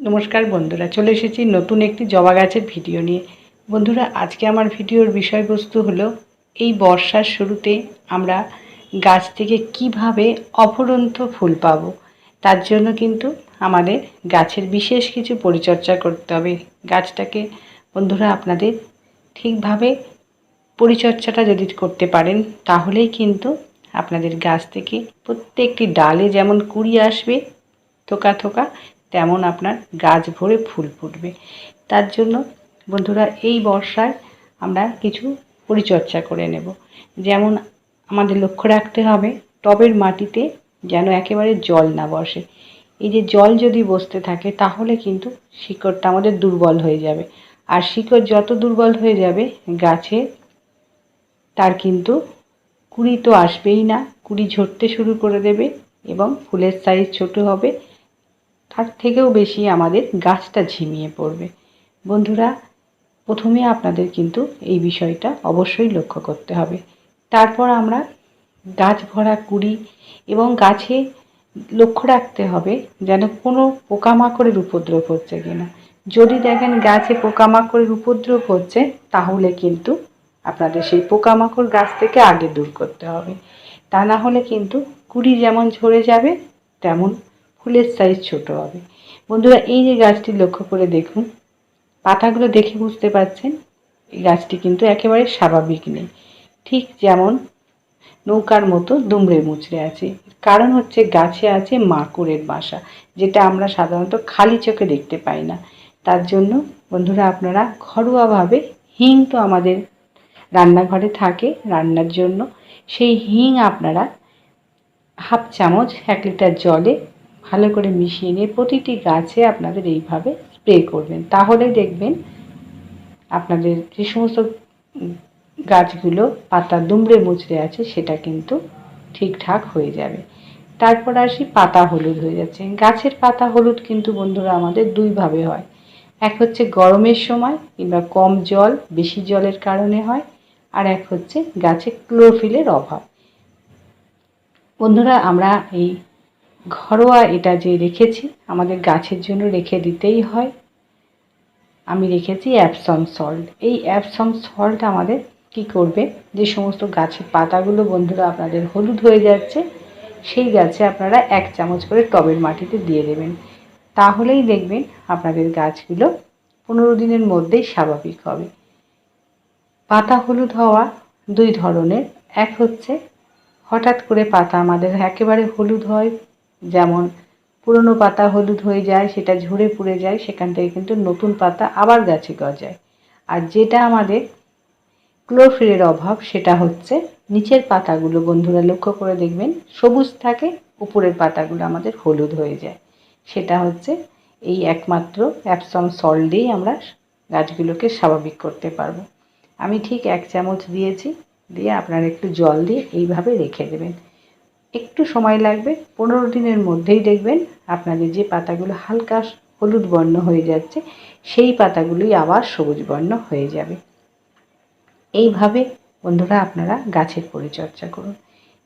নমস্কার বন্ধুরা, চলে এসেছি নতুন একটি জবা গাছের ভিডিও নিয়ে। বন্ধুরা, আজকে আমার ভিডিওর বিষয়বস্তু হলো, এই বর্ষার শুরুতে আমরা গাছ থেকে কীভাবে অফুরন্ত ফুল পাব, তার জন্য কিন্তু আমাদের গাছের বিশেষ কিছু পরিচর্যা করতে হবে। গাছটাকে বন্ধুরা, আপনাদের ঠিকভাবে পরিচর্যাটা যদি করতে পারেন, তাহলেই কিন্তু আপনাদের গাছ থেকে প্রত্যেকটি ডালে যেমন কুড়ি আসবে, থোকা থোকা তেমন আপনার গাছ ভরে ফুল ফুটবে। তার জন্য বন্ধুরা, এই বর্ষায় আমরা কিছু পরিচর্যা করে নেব। যেমন আমাদের লক্ষ্য রাখতে হবে, টবের মাটিতে যেন একেবারে জল না বসে। এই যে জল যদি বসতে থাকে, তাহলে কিন্তু শিকড়টা আমাদের দুর্বল হয়ে যাবে। আর শিকড় যত দুর্বল হয়ে যাবে, গাছে তার কিন্তু কুড়ি তো আসবেই না। কুড়ি ঝরতে শুরু করে দেবে এবং ফুলের সাইজ ছোট হবে। তার থেকেও বেশি আমাদের গাছটা ঝিমিয়ে পড়বে। বন্ধুরা, প্রথমে আপনাদের কিন্তু এই বিষয়টা অবশ্যই লক্ষ্য করতে হবে। তারপর আমরা গাছ ভরা কুড়ি এবং গাছে লক্ষ্য রাখতে হবে যেন কোনো পোকামাকড়ের উপদ্রব হচ্ছে কিনা। যদি দেখেন গাছে পোকামাকড়ের উপদ্রব হচ্ছে, তাহলে কিন্তু আপনাদের সেই পোকামাকড় গাছ থেকে আগে দূর করতে হবে। তা না হলে কিন্তু কুড়ি যেমন ঝরে যাবে, তেমন ফুলের সাইজ ছোট হবে। বন্ধুরা, এই যে গাছটি লক্ষ্য করে দেখুন, পাতাগুলো দেখে বুঝতে পারছেন, এই গাছটি কিন্তু একেবারে স্বাভাবিক নেই। ঠিক যেমন নৌকার মতো দুমড়ে মুচড়ে আছে। কারণ হচ্ছে গাছে আছে মাকড়ের বাসা, যেটা আমরা সাধারণত খালি চোখে দেখতে পাই না। তার জন্য বন্ধুরা, আপনারা ঘরোয়াভাবে হিং তো আমাদের রান্নাঘরে থাকে রান্নার জন্য, সেই হিং আপনারা হাফ চামচ এক লিটার জলে ভালো করে মিশিয়ে নিয়ে প্রতিটি গাছে আপনাদের এইভাবে স্প্রে করবেন। তাহলে দেখবেন আপনাদের যে সমস্ত গাছগুলো পাতা দুমড়ে মুচড়ে আছে, সেটা কিন্তু ঠিকঠাক হয়ে যাবে। তারপর আসি পাতা হলুদ হয়ে যাচ্ছে। গাছের পাতা হলুদ কিন্তু বন্ধুরা আমাদের দুইভাবে হয়। এক হচ্ছে গরমের সময় কিংবা কম জল, বেশি জলের কারণে হয়, আর এক হচ্ছে গাছে ক্লোরোফিলের অভাব। বন্ধুরা, আমরা এই ঘরোয়া এটা যে রেখেছি, আমাদের গাছের জন্য রেখে দিতেই হয়। আমি রেখেছি অ্যাপসম সল্ট এই অ্যাপসম সল্ট আমাদের কি করবে? যে সমস্ত গাছের পাতাগুলো বন্ধুরা আপনাদের হলুদ হয়ে যাচ্ছে, সেই গাছে আপনারা এক চামচ করে টবের মাটিতে দিয়ে দেবেন। তাহলেই দেখবেন আপনাদের গাছগুলো পনেরো দিনের মধ্যেই স্বাভাবিক হবে। পাতা হলুদ হওয়া দুই ধরনের। এক হচ্ছে হঠাৎ করে পাতা আমাদের একেবারে হলুদ হয় যেমন পুরনো পাতা হলুদ হয়ে যায়, সেটা ঝরে পুড়ে যায়, সেখান থেকে কিন্তু নতুন পাতা আবার গাছে গজায়। আর যেটা আমাদের ক্লোরোফিলের অভাব, সেটা হচ্ছে নিচের পাতাগুলো। বন্ধুরা, লক্ষ্য করে দেখবেন, সবুজ থাকে, উপরের পাতাগুলো আমাদের হলুদ হয়ে যায়। সেটা হচ্ছে এই একমাত্র অ্যাপসম সল্ট দিয়েই আমরা গাছগুলোকে স্বাভাবিক করতে পারব। আমি ঠিক এক চামচ দিয়েছি, দিয়ে আপনারা একটু জল দিয়ে এইভাবে রেখে দেবেন। একটু সময় লাগবে, পনেরো দিনের মধ্যেই দেখবেন আপনাদের যে পাতাগুলো হালকা হলুদ বর্ণ হয়ে যাচ্ছে, সেই পাতাগুলোই আবার সবুজ বর্ণ হয়ে যাবে। এইভাবে বন্ধুরা আপনারা গাছের পরিচর্যা করুন।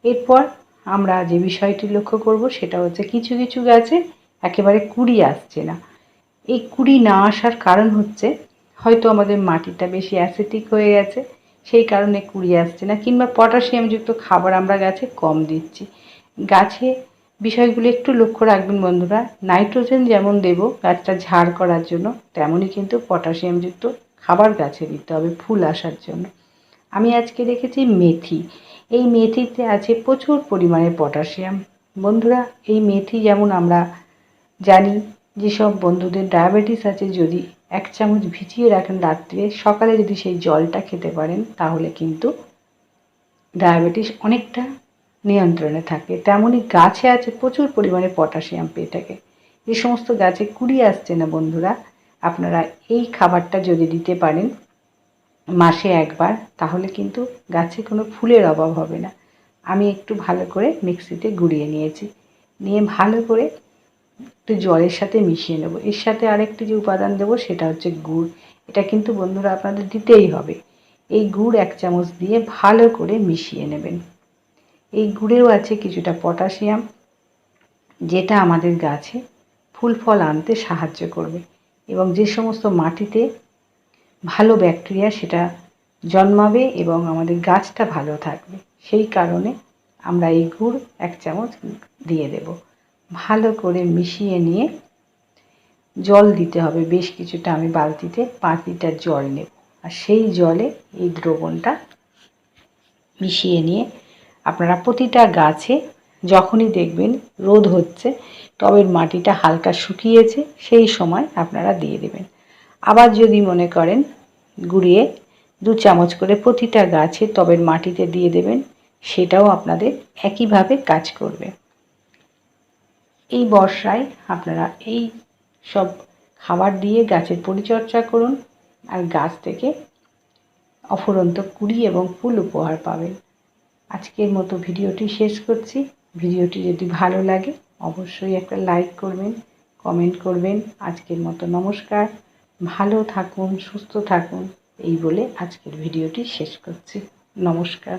এরপর আমরা যে বিষয়টি লক্ষ্য করব, সেটা হচ্ছে কিছু কিছু গাছে একেবারে কুড়ি আসছে না। এই কুড়ি না আসার কারণ হচ্ছে, হয়তো আমাদের মাটিটা বেশি অ্যাসিটিক হয়ে গেছে সেই কারণে কুড়ি আসছে না। কিংবা পটাশিয়ামযুক্ত খাবার আমরা গাছে কম দিচ্ছি। গাছে বিষয়গুলো একটু লক্ষ্য রাখবেন বন্ধুরা। নাইট্রোজেন যেমন দেব গাছটা ঝাড় করার জন্য, তেমনই কিন্তু পটাশিয়ামযুক্ত খাবার গাছে দিতে হবে ফুল আসার জন্য। আমি আজকে রেখেছি মেথি। এই মেথিতে আছে প্রচুর পরিমাণে পটাশিয়াম। বন্ধুরা, এই মেথি যেমন আমরা জানি, যেসব বন্ধুদের ডায়াবেটিস আছে, যদি এক চামচ ভিজিয়ে রাখেন রাত্রে সকালে যদি সেই জলটা খেতে পারেন, তাহলে কিন্তু ডায়াবেটিস অনেকটা নিয়ন্ত্রণে থাকে। তেমনই গাছে আছে প্রচুর পরিমাণে পটাশিয়াম পেয়ে থাকে। যে সমস্ত গাছে কুড়ি আসছে না বন্ধুরা? আপনারা এই খাবারটা যদি দিতে পারেন মাসে একবার, তাহলে কিন্তু গাছে কোনো ফুলের অভাব হবে না। আমি একটু ভালো করে মিক্সিতে গুঁড়িয়ে নিয়েছি। নিয়ে ভালো করে একটু জলের সাথে মিশিয়ে নেব। এর সাথে আরেকটি যে উপাদান দেবো সেটা হচ্ছে গুড়। এটা কিন্তু বন্ধুরা আপনাদের দিতেই হবে। এই গুড় এক চামচ দিয়ে ভালো করে মিশিয়ে নেবেন। এই গুড়েও আছে কিছুটা পটাশিয়াম, যেটা আমাদের গাছে ফুল ফল আনতে সাহায্য করবে। এবং যে সমস্ত মাটিতে ভালো ব্যাকটেরিয়া সেটা জন্মাবে এবং আমাদের গাছটা ভালো থাকবে, সেই কারণে আমরা এই গুড় এক চামচ দিয়ে দেব। ভালো করে মিশিয়ে নিয়ে জল দিতে হবে। বেশ কিছুটা আমি বালতিতে পাঁচ লিটার জল নেব। আর সেই জলে এই দ্রবণটা মিশিয়ে নিয়ে আপনারা প্রতিটা গাছে যখনই দেখবেন রোদ হচ্ছে টবের মাটিটা হালকা শুকিয়েছে, সেই সময় আপনারা দিয়ে দেবেন। আবার যদি মনে করেন গুঁড়িয়ে দু চামচ করে প্রতিটা গাছে টবের মাটিতে দিয়ে দেবেন, সেটাও আপনাদের একইভাবে কাজ করবে। এই বর্ষায় আপনারা এই সব খাবার দিয়ে গাছের পরিচর্যা করুন আর গাছ থেকে অফুরন্ত কুড়ি এবং ফুল উপহার পাবেন। আজকের মতো ভিডিওটি শেষ করছি। ভিডিওটি যদি ভালো লাগে, অবশ্যই একটা লাইক করবেন, কমেন্ট করবেন। আজকের মতো নমস্কার। ভালো থাকুন, সুস্থ থাকুন। এই বলে আজকের ভিডিওটি শেষ করছি। নমস্কার।